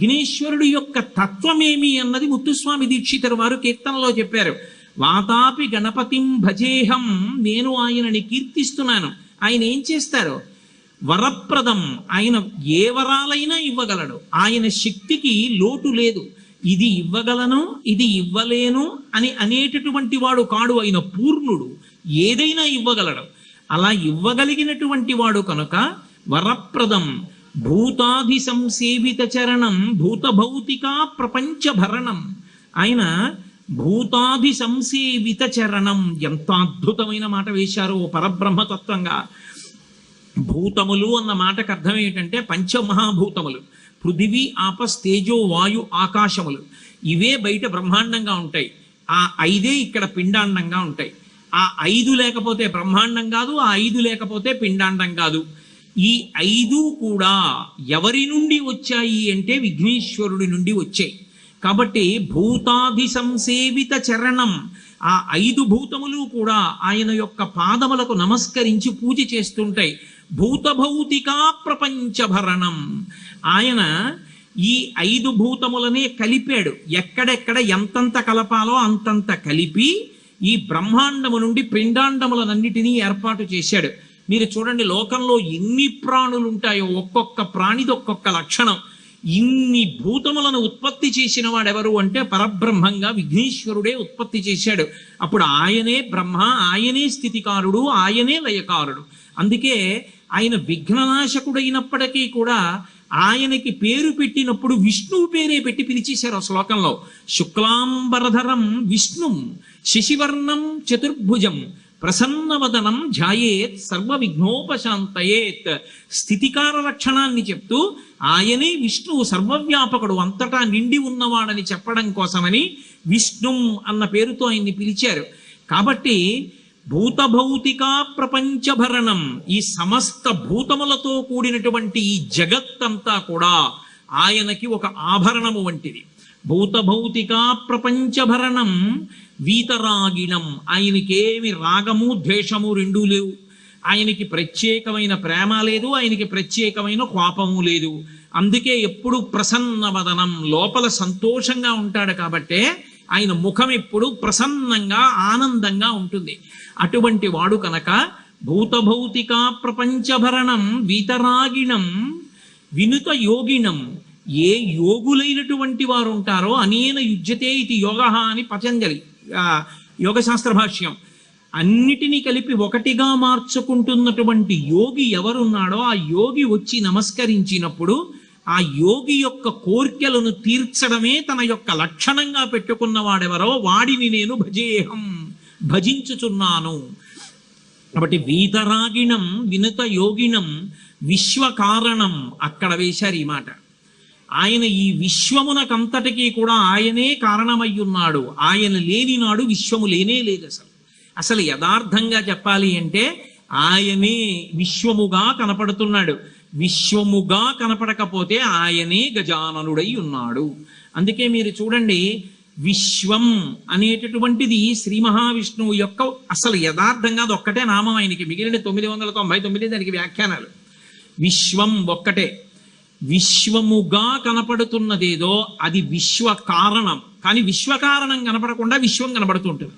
విఘ్నేశ్వరుడు యొక్క తత్వమేమి అన్నది ముత్తుస్వామి దీక్షితరు వారు కీర్తనలో చెప్పారు. వాతాపి గణపతిం భజేహం నేను ఆయనని కీర్తిస్తున్నాను. ఆయన ఏం చేస్తారు? వరప్రదం ఆయన ఏ వరాలైనా ఇవ్వగలడు. ఆయన శక్తికి లోటు లేదు. ఇది ఇవ్వగలను ఇది ఇవ్వలేను అని అనేటటువంటి వాడు కాడు ఆయన పూర్ణుడు ఏదైనా ఇవ్వగలడు. అలా ఇవ్వగలిగినటువంటి వాడు కనుక వరప్రదం భూతాది సంసేవిత చరణం భూత భౌతిక ప్రపంచ భరణం ఆయన భూతాది సంసేవిత చరణం ఎంత అద్భుతమైన మాట వేశారో పరబ్రహ్మతత్వంగా. భూతములు అన్న మాటకు అర్థం ఏంటంటే పంచమహాభూతములు పృథివీ ఆపస్ తేజో వాయు ఆకాశములు. ఇవే బయట బ్రహ్మాండంగా ఉంటాయి. ఆ ఐదే ఇక్కడ పిండాండంగా ఉంటాయి. ఆ ఐదు లేకపోతే బ్రహ్మాండం కాదు ఆ ఐదు లేకపోతే పిండాండం కాదు. ఈ ఐదు కూడా ఎవరి నుండి వచ్చాయి అంటే విఘ్నేశ్వరుడి నుండి వచ్చాయి. కాబట్టి భూతాధి సంసేవిత చరణం ఆ ఐదు భూతములు కూడా ఆయన యొక్క పాదములకు నమస్కరించి పూజ చేస్తుంటాయి. భూతభౌతికా ప్రపంచభరణం. ఆయన ఈ ఐదు భూతములనే కలిపాడు. ఎక్కడెక్కడ ఎంతంత కలపాలో అంతంత కలిపి ఈ బ్రహ్మాండము నుండి పిండాండములనన్నిటినీ ఏర్పాటు చేశాడు. మీరు చూడండి లోకంలో ఎన్ని ప్రాణులు ఉంటాయో ఒక్కొక్క ప్రాణిది ఒక్కొక్క లక్షణం. ఇన్ని భూతములను ఉత్పత్తి చేసిన వాడెవరు అంటే పరబ్రహ్మంగా విఘ్నేశ్వరుడే ఉత్పత్తి చేశాడు. అప్పుడు ఆయనే బ్రహ్మ ఆయనే స్థితికారుడు ఆయనే లయకారుడు. అందుకే ఆయన విఘ్ననాశకుడైనప్పటికీ కూడా ఆయనకి పేరు పెట్టినప్పుడు విష్ణువు పేరే పెట్టి పిలిచేశారు ఆ శ్లోకంలో. శుక్లాంబరధరం విష్ణుం శశివర్ణం చతుర్భుజం ప్రసన్నవదనం ధ్యాయేత్ సర్వ విఘ్నోపశాంతయేత్ స్థితికార లక్షణాన్ని చెప్తూ ఆయనే విష్ణువు సర్వవ్యాపకుడు అంతటా నిండి ఉన్నవాడని చెప్పడం కోసమని విష్ణుం అన్న పేరుతో ఆయన్ని పిలిచారు. కాబట్టి భూతభౌతిక ప్రపంచభరణం ఈ సమస్త భూతములతో కూడినటువంటి ఈ జగత్తంతా కూడా ఆయనకి ఒక ఆభరణము వంటిది. భూతభౌతిక ప్రపంచభరణం వీతరాగిణం. ఆయనకేమి రాగము ద్వేషము రెండూ లేవు. ఆయనకి ప్రత్యేకమైన ప్రేమ లేదు ఆయనకి ప్రత్యేకమైన కోపము లేదు. అందుకే ఎప్పుడు ప్రసన్నవదనం లోపల సంతోషంగా ఉంటాడు కాబట్టే ఆయన ముఖం ఎప్పుడు ప్రసన్నంగా ఆనందంగా ఉంటుంది. అటువంటి వాడు కనుక భూతభౌతిక ప్రపంచభరణం వీతరాగిణం వినుత యోగిణం ఏ యోగులైనటువంటి వారు ఉంటారో అనేన యుజ్యతే ఇది యోగ అని పతంజలి. ఆ, యోగశాస్త్ర భాష్యం. అన్నిటినీ కలిపి ఒకటిగా మార్చుకుంటున్నటువంటి యోగి ఎవరున్నాడో ఆ యోగి వచ్చి నమస్కరించినప్పుడు ఆ యోగి యొక్క కోర్కెలను తీర్చడమే తన యొక్క లక్షణంగా పెట్టుకున్న వాడెవరో వాడిని నేను భజేహం భజించుచున్నాను. కాబట్టి వీతరాగిణం వినుత యోగిణం విశ్వకారణం అక్కడ వేశారు ఈ మాట. ఆయన ఈ విశ్వమునకంతటికీ కూడా ఆయనే కారణమై ఉన్నాడు ఆయన లేని నాడు విశ్వము లేనే లేదు అసలు. అసలు యథార్థంగా చెప్పాలి అంటే ఆయనే విశ్వముగా కనపడుతున్నాడు. విశ్వముగా కనపడకపోతే ఆయనే గజాననుడై ఉన్నాడు. అందుకే మీరు చూడండి విశ్వం అనేటటువంటిది శ్రీ మహావిష్ణువు యొక్క అసలు యథార్థంగా అది ఒక్కటే నామం ఆయనకి. మిగిలిన తొమ్మిది వందల తొంభై తొమ్మిది దానికి వ్యాఖ్యానాలు. విశ్వం ఒక్కటే. విశ్వముగా కనపడుతున్నదేదో అది విశ్వ కారణం. కానీ విశ్వ కారణం కనపడకుండా విశ్వం కనబడుతూ ఉంటుంది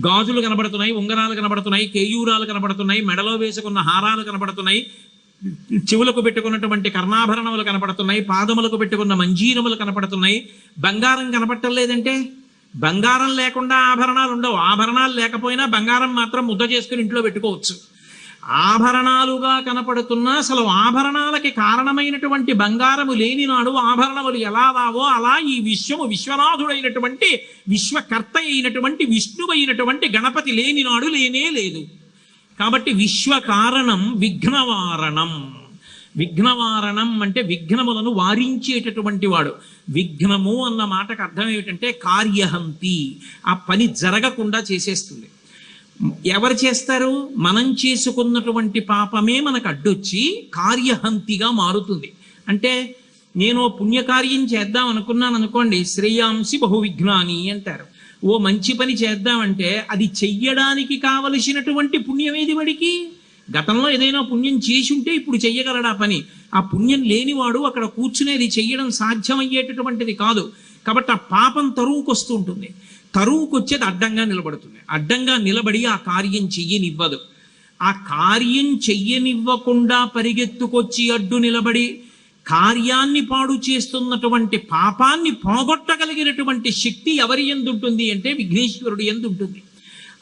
గాజులు కనబడుతున్నాయి ఉంగరాలు కనబడుతున్నాయి కేయూరాలు కనబడుతున్నాయి మెడలో వేసుకున్న హారాలు కనబడుతున్నాయి చెవులకు పెట్టుకున్నటువంటి కర్ణాభరణములు కనపడుతున్నాయి పాదములకు పెట్టుకున్న మంజీరములు కనపడుతున్నాయి. బంగారం కనపడటం లేదంటే బంగారం లేకుండా ఆభరణాలు ఉండవు. ఆభరణాలు లేకపోయినా బంగారం మాత్రం ముద్ద చేసుకుని ఇంట్లో పెట్టుకోవచ్చు. ఆభరణాలుగా కనపడుతున్నా అసలు ఆభరణాలకి కారణమైనటువంటి బంగారము లేని నాడు ఆభరణములు ఎలా రావో అలా ఈ విశ్వము విశ్వనాథుడైనటువంటి విశ్వకర్త అయినటువంటి విష్ణువైనటువంటి గణపతి లేని నాడు లేనే లేదు. కాబట్టి విశ్వ కారణం విఘ్నవారణం. విఘ్నవారణం అంటే విఘ్నములను వారించేటటువంటి వాడు. విఘ్నము అన్న మాటకు అర్థం ఏమిటంటే కార్యహంతి. ఆ పని జరగకుండా చేసేస్తుంది. ఎవరు చేస్తారు? మనం చేసుకున్నటువంటి పాపమే మనకు అడ్డొచ్చి కార్యహంతిగా మారుతుంది. అంటే నేను ఓ పుణ్యకార్యం చేద్దాం అనుకున్నాను అనుకోండి శ్రేయాంసి బహువిఘ్నాని అంటారు. ఓ మంచి పని చేద్దామంటే అది చెయ్యడానికి కావలసినటువంటి పుణ్యం ఏది వాడికి? గతంలో ఏదైనా పుణ్యం చేసి ఉంటే ఇప్పుడు చెయ్యగలడా పని? ఆ పుణ్యం లేనివాడు అక్కడ కూర్చునేది చెయ్యడం సాధ్యమయ్యేటటువంటిది కాదు. కాబట్టి ఆ పాపం తరువుకొస్తూ ఉంటుంది. తరువుకొచ్చేది అడ్డంగా నిలబడుతుంది. అడ్డంగా నిలబడి ఆ కార్యం చెయ్యనివ్వదు. ఆ కార్యం చెయ్యనివ్వకుండా పరిగెత్తుకొచ్చి అడ్డు నిలబడి కార్యాన్ని పాడు చేస్తున్నటువంటి పాపాన్ని పోగొట్టగలిగినటువంటి శక్తి ఎవరి ఎందుంటుంది అంటే విఘ్నేశ్వరుడు ఎందుంటుంది.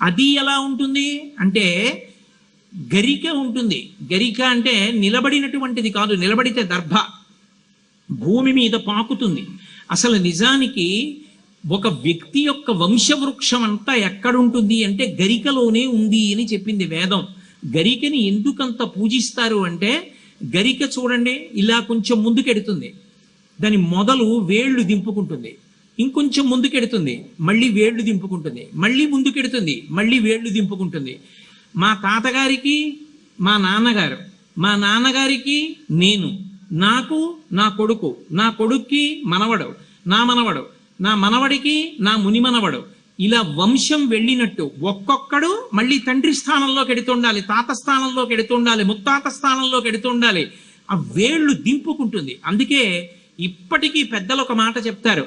అది ఎలా ఉంటుంది? అంటే గరిక ఉంటుంది. గరిక అంటే నిలబడినటువంటిది కాదు. నిలబడితే దర్భ భూమి మీద పాకుతుంది. అసలు నిజానికి ఒక వ్యక్తి యొక్క వంశవృక్షం అంతా ఎక్కడుంటుంది అంటే గరికలోనే ఉంది అని చెప్పింది వేదం. గరికని ఎందుకంత పూజిస్తారు అంటే గరిక చూడండి ఇలా కొంచెం ముందుకెడుతుంది. దాని మొదలు వేళ్ళు దింపుకుంటుంది. ఇంకొంచెం ముందుకెడుతుంది మళ్ళీ వేళ్ళు దింపుకుంటుంది. మళ్ళీ ముందుకెడుతుంది మళ్ళీ వేళ్ళు దింపుకుంటుంది. మా తాతగారికి మా నాన్నగారు మా నాన్నగారికి నేను నాకు నా కొడుకు నా కొడుక్కి మనవడు నా మనవడు. నా మనవడికి నా ముని మనవడు. ఇలా వంశం వెళ్ళినట్టు ఒక్కొక్కడు మళ్ళీ తండ్రి స్థానంలోకి ఎడుతుండాలి తాత స్థానంలోకి ఎడుతుండాలి ముత్తాత స్థానంలోకి ఎడుతుండాలి ఆ వేళ్ళు దింపుకుంటుంది. అందుకే ఇప్పటికీ పెద్దలు ఒక మాట చెప్తారు.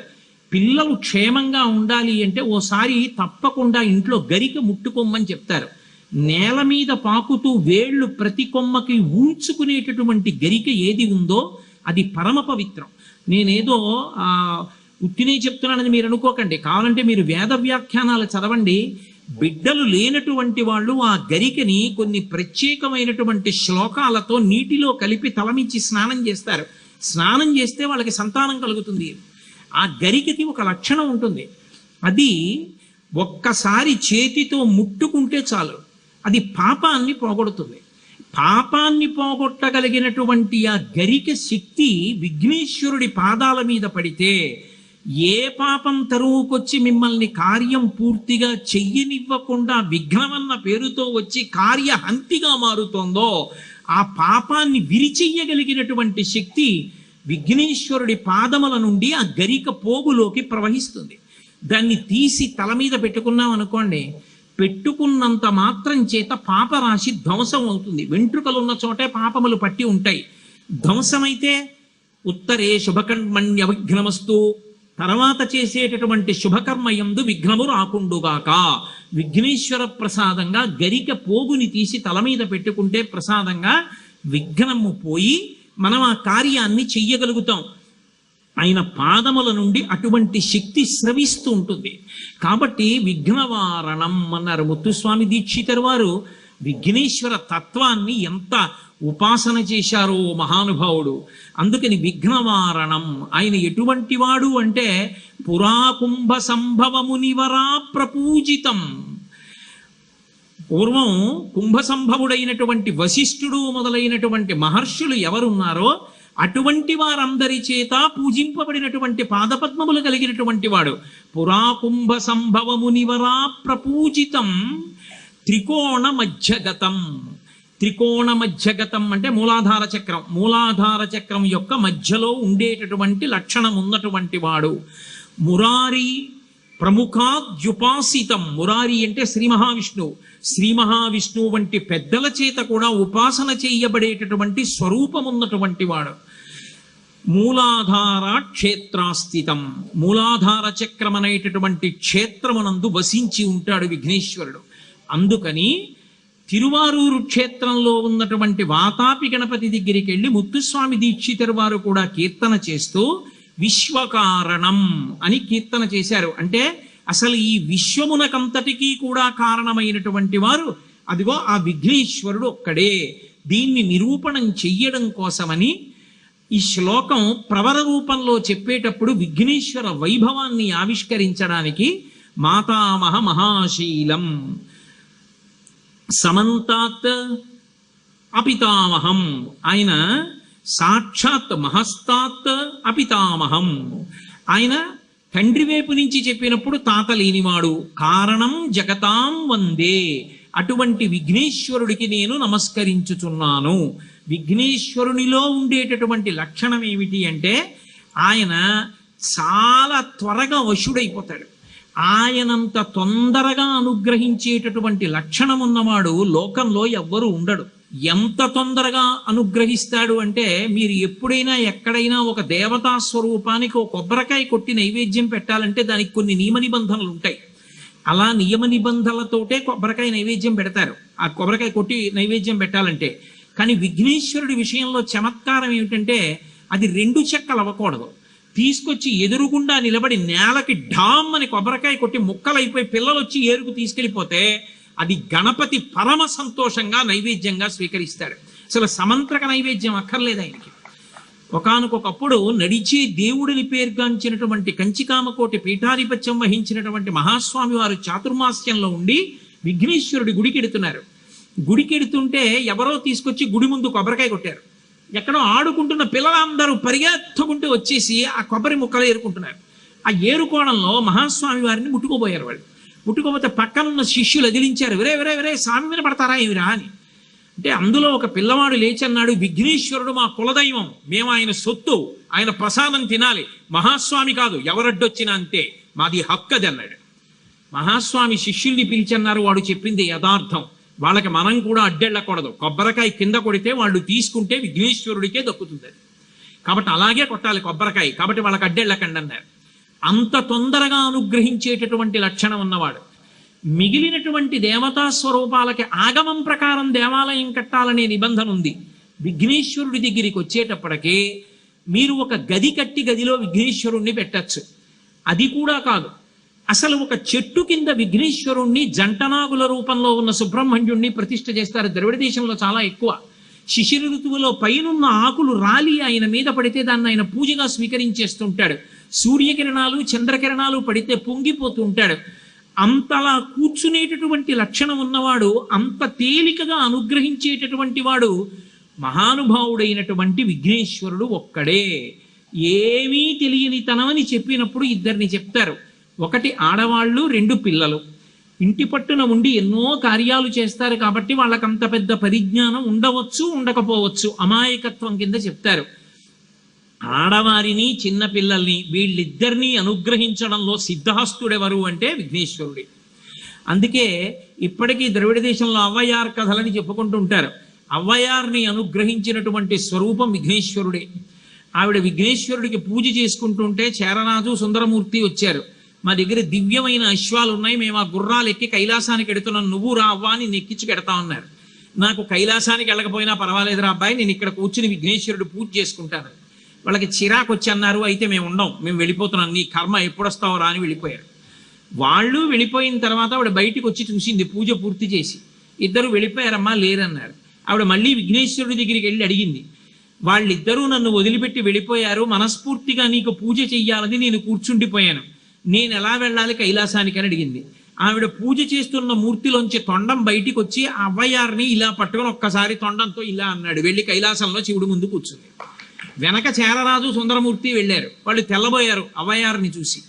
పిల్లలు క్షేమంగా ఉండాలి అంటే ఓసారి తప్పకుండా ఇంట్లో గరిక ముట్టుకోమని చెప్తారు. నేల మీద పాకుతూ వేళ్ళు ప్రతి కొమ్మకి ఊంచుకునేటటువంటి గరిక ఏది ఉందో అది పరమ పవిత్రం. నేనేదో ఆ ఉట్టినే చెప్తున్నానని మీరు అనుకోకండి. కావాలంటే మీరు వేద వ్యాఖ్యానాలు చదవండి. బిడ్డలు లేనటువంటి వాళ్ళు ఆ గరికని కొన్ని ప్రత్యేకమైనటువంటి శ్లోకాలతో నీటిలో కలిపి తలమించి స్నానం చేస్తారు. స్నానం చేస్తే వాళ్ళకి సంతానం కలుగుతుంది. ఆ గరికకి ఒక లక్షణం ఉంటుంది. అది ఒక్కసారి చేతితో ముట్టుకుంటే చాలు. అది పాపాన్ని పోగొడుతుంది. పాపాన్ని పోగొట్టగలిగినటువంటి ఆ గరిక శక్తి విఘ్నేశ్వరుడి పాదాల మీద పడితే ఏ పాపం తరువుకొచ్చి మిమ్మల్ని కార్యం పూర్తిగా చెయ్యనివ్వకుండా విఘ్నమన్న పేరుతో వచ్చి కార్యహంతిగా మారుతోందో ఆ పాపాన్ని విరిచెయ్యగలిగినటువంటి శక్తి విఘ్నేశ్వరుడి పాదముల నుండి ఆ గరిక పోగులోకి ప్రవహిస్తుంది. దాన్ని తీసి తల మీద పెట్టుకున్నాం అనుకోండి పెట్టుకున్నంత మాత్రం చేత పాపరాశి ధ్వంసం అవుతుంది. వెంట్రుకలు ఉన్న చోటే పాపములు పట్టి ఉంటాయి. ధ్వంసమైతే ఉత్తరే శుభకర్మణ్య విఘ్నమస్తు తర్వాత చేసేటటువంటి శుభకర్మ యందు విఘ్నము రాకుండుగాక. విఘ్నేశ్వర ప్రసాదంగా గరిక పోగుని తీసి తల మీద పెట్టుకుంటే ప్రసాదంగా విఘ్నము పోయి మనం ఆ కార్యాన్ని చెయ్యగలుగుతాం. ఆయన పాదముల నుండి అటువంటి శక్తి స్రవిస్తూ ఉంటుంది. కాబట్టి విఘ్నవారణం అన్నారు ముత్తుస్వామి దీక్షితరు వారు. విఘ్నేశ్వర తత్వాన్ని ఎంత ఉపాసన చేశారో మహానుభావుడు. అందుకని విఘ్నవారణం. ఆయన ఎటువంటి వాడు అంటే పురాకుంభ సంభవమునివరా ప్రపూజితం. పూర్వం కుంభ సంభవుడైనటువంటి వశిష్ఠుడు మొదలైనటువంటి మహర్షులు ఎవరున్నారో అటువంటి వారందరి చేత పూజింపబడినటువంటి పాదపద్మములు కలిగినటువంటి వాడు. పురాకుంభ సంభవమునివరా ప్రపూజితం. త్రికోణ మధ్యగతం త్రికోణ మధ్యగతం అంటే మూలాధార చక్రం. మూలాధార చక్రం యొక్క మధ్యలో ఉండేటటువంటి లక్షణం ఉన్నటువంటి వాడు. మురారి ప్రముఖాద్యుపాసితం. మురారి అంటే శ్రీ మహావిష్ణువు. శ్రీ మహావిష్ణువు వంటి పెద్దల చేత కూడా ఉపాసన చేయబడేటటువంటి స్వరూపం ఉన్నటువంటి వాడు. మూలాధార క్షేత్రాస్థితం. మూలాధార చక్రం అనేటటువంటి క్షేత్రమునందు వసించి ఉంటాడు విఘ్నేశ్వరుడు. అందుకని తిరువారూరు క్షేత్రంలో ఉన్నటువంటి వాతాపి గణపతి దగ్గరికి వెళ్ళి ముత్తుస్వామి దీక్షితరు వారు కూడా కీర్తన చేస్తూ విశ్వకారణం అని కీర్తన చేశారు. అంటే అసలు ఈ విశ్వమునకంతటికీ కూడా కారణమైనటువంటి వారు అదిగో ఆ విఘ్నేశ్వరుడు ఒక్కడే. దీన్ని నిరూపణం చెయ్యడం కోసమని ఈ శ్లోకం ప్రవర రూపంలో చెప్పేటప్పుడు విఘ్నేశ్వర వైభవాన్ని ఆవిష్కరించడానికి మాతామహ మహాశీలం సమంతాత్ అపితామహం. ఆయన సాక్షాత్ మహస్తాత్ అపితామహం. ఆయన తండ్రి వైపు నుంచి చెప్పినప్పుడు తాత లేనివాడు. కారణం జగతాం వందే. అటువంటి విఘ్నేశ్వరుడికి నేను నమస్కరించుచున్నాను. విఘ్నేశ్వరునిలో ఉండేటటువంటి లక్షణం ఏమిటి అంటే ఆయన చాలా త్వరగా వశుడైపోతాడు. ఆయనంత తొందరగా అనుగ్రహించేటటువంటి లక్షణం ఉన్నవాడు లోకంలో ఎవ్వరూ ఉండడు. ఎంత తొందరగా అనుగ్రహిస్తాడు అంటే మీరు ఎప్పుడైనా ఎక్కడైనా ఒక దేవతా స్వరూపానికి ఒక కొబ్బరికాయ కొట్టి నైవేద్యం పెట్టాలంటే దానికి కొన్ని నియమ నిబంధనలు ఉంటాయి. అలా నియమ నిబంధనలతోటే కొబ్బరికాయ నైవేద్యం పెడతారు. ఆ కొబ్బరికాయ కొట్టి నైవేద్యం పెట్టాలంటే. కానీ విఘ్నేశ్వరుడి విషయంలో చమత్కారం ఏమిటంటే అది రెండు చెక్కలు అవ్వకూడదు. తీసుకొచ్చి ఎదురుగుండా నిలబడి నేలకి ఢామ్ అని కొబ్బరికాయ కొట్టి ముక్కలైపోయి పిల్లలు వచ్చి ఏరుకు తీసుకెళ్ళిపోతే అది గణపతి పరమ సంతోషంగా నైవేద్యంగా స్వీకరిస్తాడు. అసలు సమంత్రక నైవేద్యం అక్కర్లేదు ఆయనకి. ఒకనకొకప్పుడు నడిచే దేవుడిని పేర్గాంచినటువంటి కంచికామకోటి పీఠాధిపత్యం వహించినటువంటి మహాస్వామి వారు చాతుర్మాస్యంలో ఉండి విఘ్నేశ్వరుడి గుడికెడుతున్నారు. గుడికెడుతుంటే ఎవరో తీసుకొచ్చి గుడి ముందు కొబ్బరికాయ కొట్టారు. ఎక్కడో ఆడుకుంటున్న పిల్లలందరూ పరిగెత్తుకుంటూ వచ్చేసి ఆ కొబ్బరి ముక్కలు ఏరుకుంటున్నారు. ఆ ఏరుకోణంలో మహాస్వామి వారిని ముట్టుకోబోయారు వాళ్ళు. ముట్టుకోపోతే పక్కనున్న శిష్యులు అదిలించారు విరే విరే విరే స్వామి మీద పడతారా ఏమిరా? అని. అంటే అందులో ఒక పిల్లవాడు లేచన్నాడు. విఘ్నేశ్వరుడు మా కులదైవం. మేము ఆయన సొత్తు. ఆయన ప్రసాదం తినాలి. మహాస్వామి కాదు. ఎవరడ్డొచ్చినా అంతే. మాది హక్కది అన్నాడు. మహాస్వామి శిష్యుల్ని పిలిచన్నారు. వాడు చెప్పింది యథార్థం. వాళ్ళకి మనం కూడా అడ్డెళ్ళకూడదు. కొబ్బరికాయ కింద కొడితే వాళ్ళు తీసుకుంటే విఘ్నేశ్వరుడికే దక్కుతుంది అది. కాబట్టి అలాగే కొట్టాలి కొబ్బరికాయ. కాబట్టి వాళ్ళకి అడ్డెళ్ళకండి అన్నారు. అంత తొందరగా అనుగ్రహించేటటువంటి లక్షణం ఉన్నవాడు. మిగిలినటువంటి దేవతా స్వరూపాలకి ఆగమం ప్రకారం దేవాలయం కట్టాలనే నిబంధన ఉంది. విఘ్నేశ్వరుడి దగ్గరికి వచ్చేటప్పటికి మీరు ఒక గది కట్టి గదిలో విఘ్నేశ్వరుణ్ణి పెట్టచ్చు. అది కూడా కాదు. అసలు ఒక చెట్టు కింద విఘ్నేశ్వరుణ్ణి జంటనాగుల రూపంలో ఉన్న సుబ్రహ్మణ్యుణ్ణి ప్రతిష్ఠ చేస్తారు. ద్రవిడ దేశంలో చాలా ఎక్కువ. శిశిర ఋతువులో పైనున్న ఆకులు రాలి ఆయన మీద పడితే దాన్ని ఆయన పూజగా స్వీకరించేస్తుంటాడు. సూర్యకిరణాలు చంద్రకిరణాలు పడితే పొంగిపోతుంటాడు అంతలా కూర్చునేటటువంటి లక్షణం ఉన్నవాడు అంత తేలికగా అనుగ్రహించేటటువంటి వాడు మహానుభావుడైనటువంటి విఘ్నేశ్వరుడు ఒక్కడే. ఏమీ తెలియని తనమని చెప్పినప్పుడు ఇద్దరిని చెప్తారు. ఒకటి ఆడవాళ్ళు రెండు పిల్లలు. ఇంటి పట్టున ఉండి ఎన్నో కార్యాలు చేస్తారు కాబట్టి వాళ్ళకి అంత పెద్ద పరిజ్ఞానం ఉండవచ్చు ఉండకపోవచ్చు. అమాయకత్వం కింద చెప్తారు. ఆడవారిని చిన్నపిల్లల్ని వీళ్ళిద్దరినీ అనుగ్రహించడంలో సిద్ధహస్తుడెవరు అంటే విఘ్నేశ్వరుడే. అందుకే ఇప్పటికీ ద్రవిడ దేశంలో అవ్వయార్ కథలని చెప్పుకుంటూ ఉంటారు. అవ్వయార్ని అనుగ్రహించినటువంటి స్వరూపం విఘ్నేశ్వరుడే. ఆవిడ విఘ్నేశ్వరుడికి పూజ చేసుకుంటుంటే చేరనాథు సుందరమూర్తి వచ్చారు. మా దగ్గర దివ్యమైన అశ్వాలు ఉన్నాయి. మేము ఆ గుర్రాలు ఎక్కి కైలాసానికి ఎడుతున్నాం. నువ్వు రా అవ్వా అని నెక్కించి పెడతా ఉన్నారు. నాకు కైలాసానికి వెళ్ళకపోయినా పర్వాలేదురా అబ్బాయి. నేను ఇక్కడ కూర్చుని విఘ్నేశ్వరుడు పూజ చేసుకుంటాను. వాళ్ళకి చిరాకు వచ్చి అన్నారు అయితే మేము ఉండం. మేము వెళ్ళిపోతున్నాం. నీ కర్మ ఎప్పుడు వస్తావు రా అని వెళ్ళిపోయారు. వాళ్ళు వెళ్ళిపోయిన తర్వాత ఆవిడ బయటికి వచ్చి చూసింది. పూజ పూర్తి చేసి ఇద్దరు వెళ్ళిపోయారమ్మా లేరన్నారు. ఆవిడ మళ్ళీ విఘ్నేశ్వరుడి దగ్గరికి వెళ్ళి అడిగింది. వాళ్ళిద్దరూ నన్ను వదిలిపెట్టి వెళ్ళిపోయారు. మనస్ఫూర్తిగా నీకు పూజ చెయ్యాలని నేను కూర్చుండిపోయాను. నేను ఎలా వెళ్ళాలి కైలాసానికి అని అడిగింది. ఆవిడ పూజ చేస్తున్న మూర్తిలోంచి తొండం బయటికి వచ్చి ఆ అవ్వయారిని ఇలా పట్టుకొని ఒక్కసారి తొండంతో ఇలా అన్నాడు. వెళ్ళి కైలాసంలో శివుడు ముందు కూర్చుంది. వెనక చేరరాజు సుందరమూర్తి వెళ్ళారు. వాళ్ళు తెల్లబోయారు అవ్వయారిని చూసి.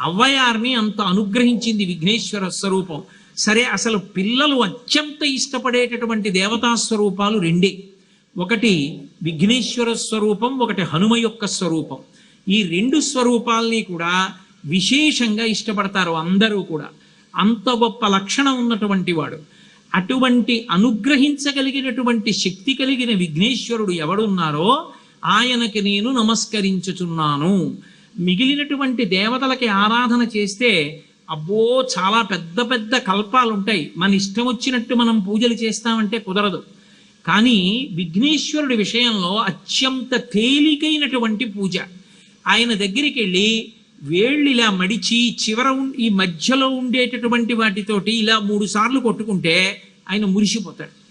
అవ్వయారిని అంత అనుగ్రహించింది విఘ్నేశ్వర స్వరూపం. సరే అసలు పిల్లలు అత్యంత ఇష్టపడేటటువంటి దేవతా స్వరూపాలు రెండే. ఒకటి విఘ్నేశ్వర స్వరూపం ఒకటి హనుమ యొక్క స్వరూపం. ఈ రెండు స్వరూపాల్ని కూడా విశేషంగా ఇష్టపడతారు అందరూ కూడా. అంత గొప్ప లక్షణం ఉన్నటువంటి వాడు. అటువంటి అనుగ్రహించగలిగినటువంటి శక్తి కలిగిన విఘ్నేశ్వరుడు ఎవడున్నారో ఆయనకి నేను నమస్కరించుచున్నాను. మిగిలినటువంటి దేవతలకి ఆరాధన చేస్తే అబ్బో చాలా పెద్ద పెద్ద కల్పాలు ఉంటాయి మన ఇష్టం వచ్చినట్టు మనం పూజలు చేస్తామంటే కుదరదు. కానీ విఘ్నేశ్వరుడి విషయంలో అత్యంత తేలికైనటువంటి పూజ. ఆయన దగ్గరికి వెళ్ళి వేళ్ళు ఇలా మడిచి చివర ఉం- ఈ మధ్యలో ఉండేటటువంటి వాటితోటి ఇలా మూడు సార్లు కొట్టుకుంటే ఆయన మురిసిపోతాడు.